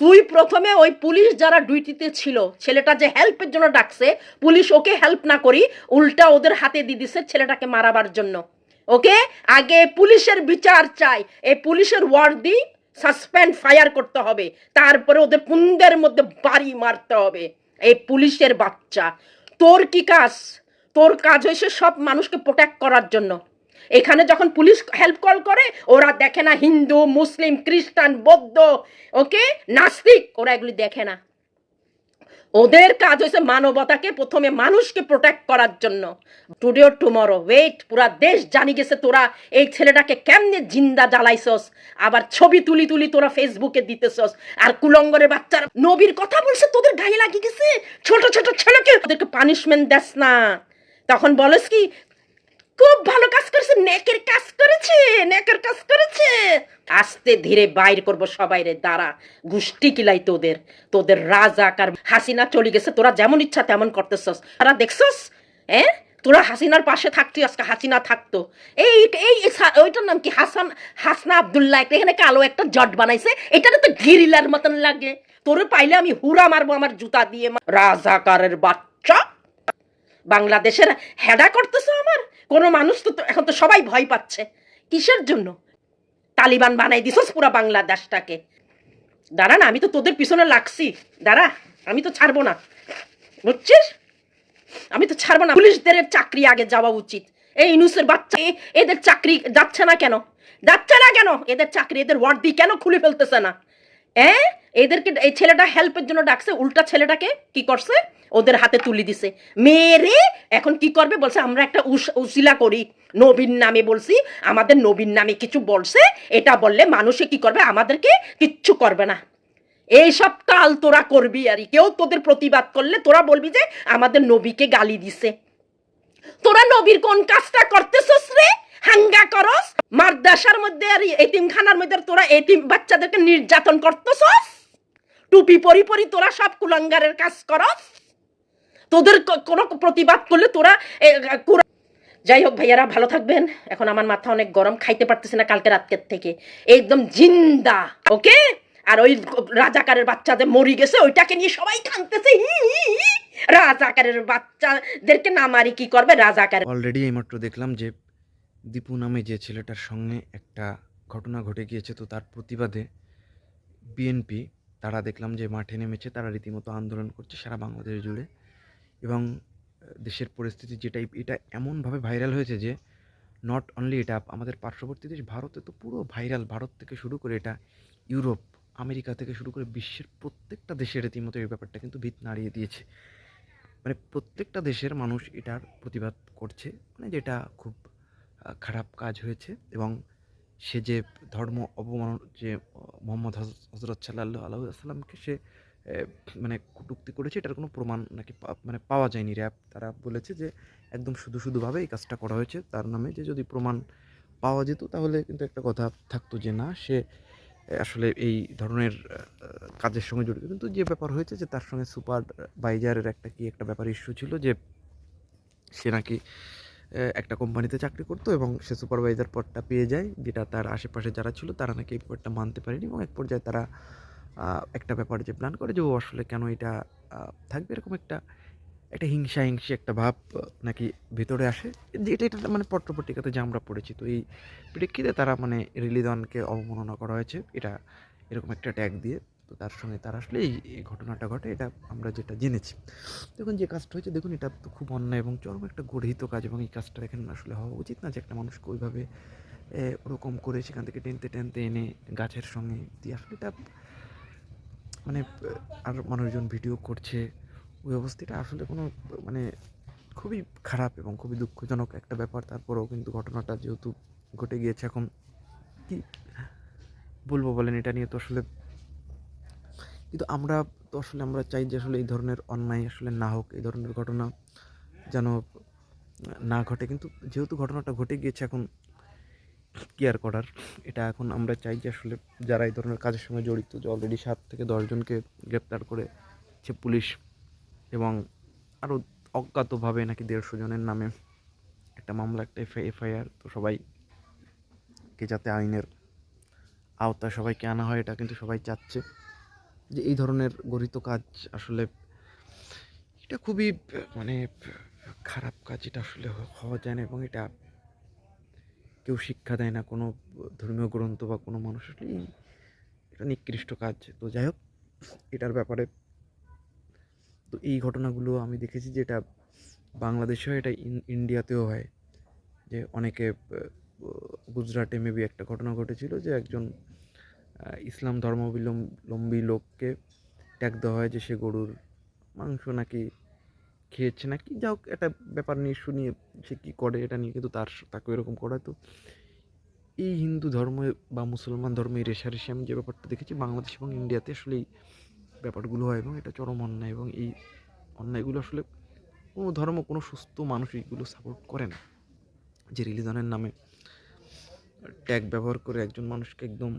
তুই প্রথমে ওই পুলিশ যারা ডিউটিতে ছিল, ছেলেটা যে হেল্পের জন্য ডাকছে, পুলিশ ওকে হেল্প না করি, উল্টা ওদের হাতে দিয়ে দিছে ছেলেটাকে মারাবার জন্য। ওকে? আগে পুলিশের বিচার চাই। এই পুলিশের ওয়ার্দি সাসপেন্ড ফায়ার করতে হবে। তারপরে ওদের পুন্দের মধ্যে বাড়ি মারতে হবে। এই পুলিশের বাচ্চা। তোর কি কাজ? তোর কাজ হয়েছে সব মানুষকে প্রোটেক্ট করার জন্য। এখানে যখন পুলিশ হেল্প কল করে, ওরা দেখে না হিন্দু, মুসলিম, খ্রিস্টান, বৌদ্ধ, ওকে? নাস্তিক, ওরা এগুলি দেখে না। ওদের কাজ হয়েছে মানবতাকে প্রথমে মানুষকে প্রোটেক্ট করার জন্য। টুডে ওর টুমরো ওয়েট পুরা দেশ জানি গেছে তোরা এই ছেলেটাকে কেমনে জিন্দা জ্বালাইছস? আবার ছবি তুলি তুলি তোরা ফেসবুকে দিতেছস। আর কুলঙ্গরের বাচ্চারা নবীর কথা বলছে, তোদের গায়ে লাগিয়ে গেছে? ছোট ছোট ছেলেকে ওদেরকে পানিশমেন্ট দেস না। তখন বলেস কি খুব ভালো কাজ করেছে, নেকের কাজ করেছে, নেকের কাজ করেছে। আস্তে ধীরে বাইর করব সবাই রে, দাঁড়া গুষ্টি কিলাই তোদের তোদের রাজাকার হাসিনা চলে গেছে, তোরা যেমন ইচ্ছা তেমন করতেছস। তারা দেখছস? হ্যাঁ তোরা হাসিনার পাশে থাকতি, আজকে হাসিনা থাকতো। এই এই ওইটার নাম কি? হাসান, হাসনা আবদুল্লাহ একটা, এখানে কালো একটা জট বানাইছে এটাতে তো গিরিলার মতন লাগে। তোরে পাইলে আমি হুরা মারবো আমার জুতা দিয়ে রাজাকারের বাচ্চা। বাংলাদেশের হেডা করতেছো আমার? কোনো মানুষ তো এখন তো সবাই ভয় পাচ্ছে। কিসের জন্য? তালিবান বানাই দিছস পুরা বাংলাদেশটাকে। দাঁড়া না, আমি তো তোদের পিছনে লাগছি। দাঁড়া, আমি তো ছাড়বো না। বুঝছিস? আমি তো ছাড়বো না। পুলিশদের চাকরি আগে যাওয়া উচিত। এই ইনুসের বাচ্চা এদের চাকরি যাচ্ছে না কেন? যাচ্ছে না কেন? এদের চাকরি এদের ওয়ার্ড দিয়ে কেন খুলে ফেলতেছে না? হ্যাঁ এদেরকে, এই ছেলেটা হেল্পের জন্য ডাকছে, উল্টা ছেলেটাকে কি করছে? ওদের হাতে তুলি দিছে। মেরে এখন কি করবে? বলছে, আমরা একটা উসিলা করি। নবীন নামে বলছি, আমাদের নবীন নামে কিছু বলছে। এটা বললে মানুষে কি করবে? আমাদেরকে কিচ্ছু করবে না। এইসব কাল তোরা করবি আর কেউ তোদের প্রতিবাদ করলে তোরা বলবি যে, আমাদের নবীকে গালি দিছে। তোরা নবীর কোন কাজটা করতেছস রে? হাঙ্গা করস? মাদ্রাসার মধ্যে আর এতিমখানার মধ্যে তোরা এতিম বাচ্চাদেরকে নির্যাতন করতেছস? টুপি পরি পরি তোরা সব কুলাঙ্গারের কাজ করস তোদের কোনো প্রতিবাদ করলে তোরা যাই হোক ভাইয়ারা, ভালো থাকবেন। এখন আমার মাথা অনেক গরম, খাইতে পারতেছি না কালকে রাতের থেকে। একদম জিন্দা, ওকে? আর ওই রাজাকারের বাচ্চাদের মরি গেছে, ওইটাকে নিয়ে সবাই হি। রাজাকারের বাচ্চাদেরকে না মারি কি করবে? রাজাকার অলরেডি এইমাত্র দেখলাম যে দীপু নামে যে ছেলেটার সঙ্গে একটা ঘটনা ঘটে গিয়েছে, তো তার প্রতিবাদে বিএনপি তারা দেখলাম যে মাঠে নেমেছে, তারা রীতিমতো আন্দোলন করছে সারা বাংলাদেশ জুড়ে। এবং দেশের পরিস্থিতি যেটা এটা এমনভাবে ভাইরাল হয়েছে যে নট অনলি এটা আমাদের পার্শ্ববর্তী দেশ, ভারতে তো পুরো ভাইরাল ভারত থেকে শুরু করে এটা ইউরোপ, আমেরিকা থেকে শুরু করে বিশ্বের প্রত্যেকটা দেশের রীতিমতো এই ব্যাপারটা কিন্তু ভিত নাড়িয়ে দিয়েছে। মানে প্রত্যেকটা দেশের মানুষ এটার প্রতিবাদ করছে মানে যেটা খুব খারাপ কাজ হয়েছে। এবং সে যে ধর্ম অবমান যে মোহাম্মদ হজ- হজরত সাল্লাহ আলাইসাল্লামকে সে মানে কটুক্তি করেছে, এটার কোনো প্রমাণ নাকি মানে পাওয়া যায়নি। র্যাব তারা বলেছে যে একদম শুধু শুধুভাবে এই কাজটা করা হয়েছে। তার নামে যে যদি প্রমাণ পাওয়া যেত, তাহলে কিন্তু একটা কথা থাকতো যে না, সে আসলে এই ধরনের কাজের সঙ্গে জড়িত। কিন্তু যে ব্যাপার হয়েছে যে তার সঙ্গে সুপার বাইজারের একটা কি একটা ব্যাপার ইস্যু ছিল যে, সে নাকি একটা কোম্পানিতে চাকরি করতো এবং সে সুপারভাইজার পদটা পেয়ে যায়, যেটা তার আশেপাশে যারা ছিল তারা নাকি এই পদটা মানতে পারেনি এবং এক পর্যায়ে তারা একটা ব্যাপার যে প্ল্যান করে যে ও আসলে কেন এটা থাকবে এরকম একটা একটা হিংসা হিংসি একটা ভাব নাকি ভেতরে আসে। যে এটা এটা মানে পত্রপত্রিকাতে যে আমরা পড়েছি, তো এই প্রেক্ষিতে তারা মানে রিলিদনকে অবমাননা করা হয়েছে, এটা এরকম একটা ট্যাগ দিয়ে। তো তার সঙ্গে তার আসলে এই ঘটনাটা ঘটে, এটা আমরা যেটা জেনেছি। দেখুন যে কাজটা হয়েছে, দেখুন এটা তো খুব অন্যায় এবং চরম একটা গর্হিত কাজ এবং এই কাজটা এখানে আসলে হওয়া উচিত না যে একটা মানুষকে ওইভাবে ওরকম করে সেখান থেকে টেনতে টেনতে এনে গাছের সঙ্গে দিয়ে আসলে এটা মানে আর মানুষজন ভিডিও করছে। ওই অবস্থাটা আসলে কোনো মানে খুবই খারাপ এবং খুবই দুঃখজনক একটা ব্যাপার। তারপরেও কিন্তু ঘটনাটা যেহেতু ঘটে গিয়েছে এখন, কি বলব বলেন, এটা নিয়ে তো আসলে কিন্তু আমরা তো আসলে আমরা চাই যে আসলে এই ধরনের অন্যায় আসলে না হোক, এই ধরনের ঘটনা যেন না ঘটে। কিন্তু যেহেতু ঘটনাটা ঘটে গিয়েছে এখন কেয়ার করার? এটা এখন আমরা চাই যে আসলে যারা এই ধরনের কাজের সঙ্গে জড়িত, যে অলরেডি সাত থেকে দশজনকে গ্রেপ্তার করেছে পুলিশ এবং আরও অজ্ঞাতভাবে নাকি দেড়শো জনের নামে একটা মামলা, একটা এফআইআর তো সবাইকে যাতে আইনের আওতায় সবাইকে আনা হয়, এটা কিন্তু সবাই চাচ্ছে। যে এই ধরনের গরিত কাজ আসলে এটা খুবই মানে খারাপ কাজ এটা আসলে হওয়া যায় না এবং এটা কেউ শিক্ষা দেয় না, কোনো ধর্মীয় গ্রন্থ বা কোনো মানুষ আসলে এটা নিকৃষ্ট কাজ। তো যাই হোক, এটার ব্যাপারে তো এই ঘটনাগুলো আমি দেখেছি যে এটা বাংলাদেশেও, এটা ইন- ইন্ডিয়াতেও হয় যে অনেকে গুজরাটে মেবি একটা ঘটনা ঘটেছিল যে একজন ইসলাম ধর্মাবলম্বী লোককে ট্যাগ দেওয়া হয় যে সে গরুর মাংস নাকি খেয়েছে নাকি, যা হোক, একটা ব্যাপার নিয়ে শুনিয়ে সে কী করে এটা নিয়ে কিন্তু তার তাকে এরকম করা তো এই হিন্দু ধর্ম বা মুসলমান ধর্মে রেশারেশি আমি যে ব্যাপারটা দেখেছি, বাংলাদেশ এবং ইন্ডিয়াতে আসলে এই ব্যাপারগুলো হয় এবং এটা চরম অন্যায় এবং এই অন্যায়গুলো আসলে কোনো ধর্ম, কোনো সুস্থ মানুষ এইগুলো সাপোর্ট করে না। যে রিলিজনের নামে ট্যাগ ব্যবহার করে একজন মানুষকে একদম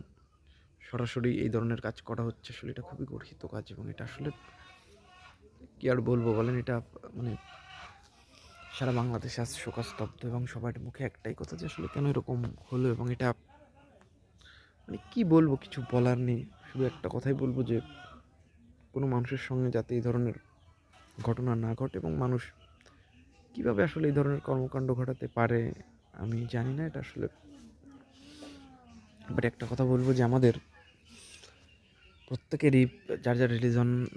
সরাসরি এই ধরনের কাজ করা হচ্ছে আসলে এটা খুবই গর্হিত কাজ এবং এটা আসলে কি আর বলব বলেন, এটা মানে সারা বাংলাদেশে আজ শোকাস্তব্ধ এবং সবার মুখে একটাই কথা যে আসলে কেন এরকম হলো এবং এটা মানে কি বলব, কিছু বলার নেই। শুধু একটা কথাই বলব যে কোনো মানুষের সঙ্গে যাতে এই ধরনের ঘটনা না ঘটে এবং মানুষ কীভাবে আসলে এই ধরনের কর্মকাণ্ড ঘটাতে পারে, আমি জানি না, এটা আসলে বাট একটা কথা বলব যে আমাদের প্রত্যেকেরই যার যার রিলিজন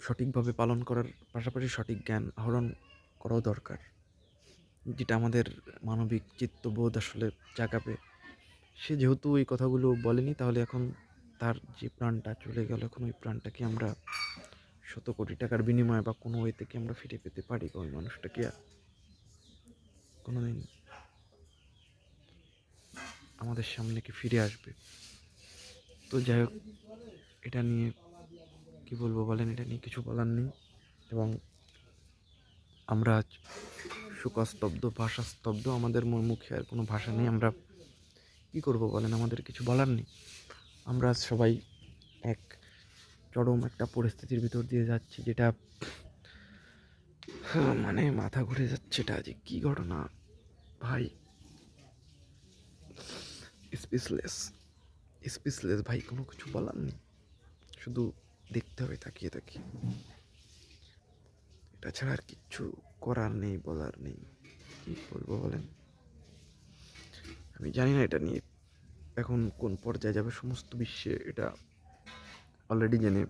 সঠিকভাবে পালন করার পাশাপাশি সঠিক জ্ঞান আহরণ করাও দরকার। যেটা আমাদের মানবিক চিত্তবোধ আসলে জাগাবে। সে যেহেতু এই কথাগুলো বলেনি, তাহলে এখন তার যে প্রাণটা চলে গেল, এখন ওই প্রাণটাকে আমরা শত কোটি টাকার বিনিময়ে বা কোনো ওয়ে থেকে আমরা ফিরে পেতে পারি ওই মানুষটাকে আর? কোনোদিন আমাদের সামনে কি ফিরে আসবে? তো যাই হোক এটা নিয়ে কি বলব বলেন, এটা নিয়ে কিছু বলার নেই। এবং আমরা আজ শোকাস্তব্ধ ভাষাস্তব্ধ, আমাদের মুখে আর কোনো ভাষা নেই। আমরা কি করব বলেন, আমাদের কিছু বলার নেই। আমরা সবাই এক চরম একটা পরিস্থিতির ভিতর দিয়ে যাচ্ছি, যেটা মানে মাথা ঘুরে যাচ্ছে এটা যে কী ঘটনা। ভাই স্পিচলেস স্পিচলেস ভাই, কোনো কিছু বলার নেই। শুধু দেখতে হবে, তাকিয়ে তাকিয়ে এটা ছাড়া আর কিচ্ছু করার নেই, বলার নেই। কি বলব বলেন? আমি জানি না এটা নিয়ে এখন কোন পর্যায়ে যাবে সমস্ত বিশ্বে, এটা অলরেডি জেনে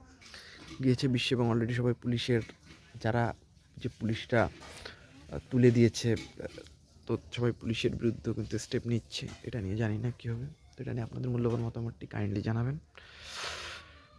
গিয়েছে বিশ্বে এবং অলরেডি সবাই পুলিশের, যারা যে পুলিশটা তুলে দিয়েছে, তো সবাই পুলিশের বিরুদ্ধে কিন্তু স্টেপ নিচ্ছে। এটা নিয়ে জানি না কী হবে। তো এটা নিয়ে আপনাদের মূল্যবান মতামতটি কাইন্ডলি জানাবেন।